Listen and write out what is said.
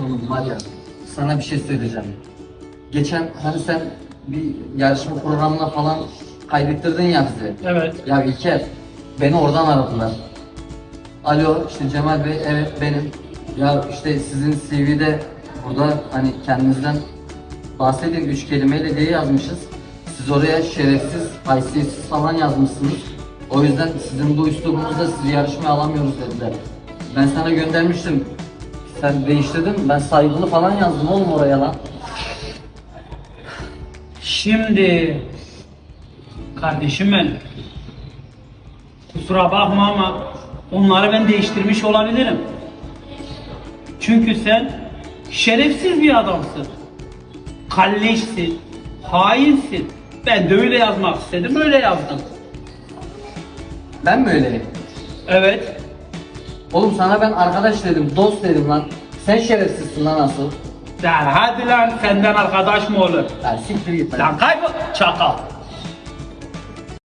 Oğlum var ya sana bir şey söyleyeceğim. Geçen hani sen bir yarışma programına falan kaydettirdin ya bizi. Evet. Ya İlker beni oradan aradılar. Alo işte Cemal Bey evet benim. Ya işte sizin CV'de burada hani kendinizden bahsedin üç kelimeyle diye yazmışız. Siz oraya şerefsiz, haysiyetsiz falan yazmışsınız. O yüzden sizin bu üslubunuzda sizi yarışmaya alamıyoruz dediler. Ben sana göndermiştim. Sen değiştirdin. Ben saygılı falan yazdım oğlum oraya lan. Şimdi kardeşim ben kusura bakma ama onları ben değiştirmiş olabilirim. Çünkü sen şerefsiz bir adamsın. Kalleşsin, hainsin. Ben de öyle yazmak istedim, öyle yazdım. Ben mi öyleyim? Evet. Oğlum sana ben arkadaş dedim, dost dedim lan. Sen şerefsizsin lan asıl. Ya hadi lan senden arkadaş mı olur? Ya siktir git lan. Lan kaybol çakal.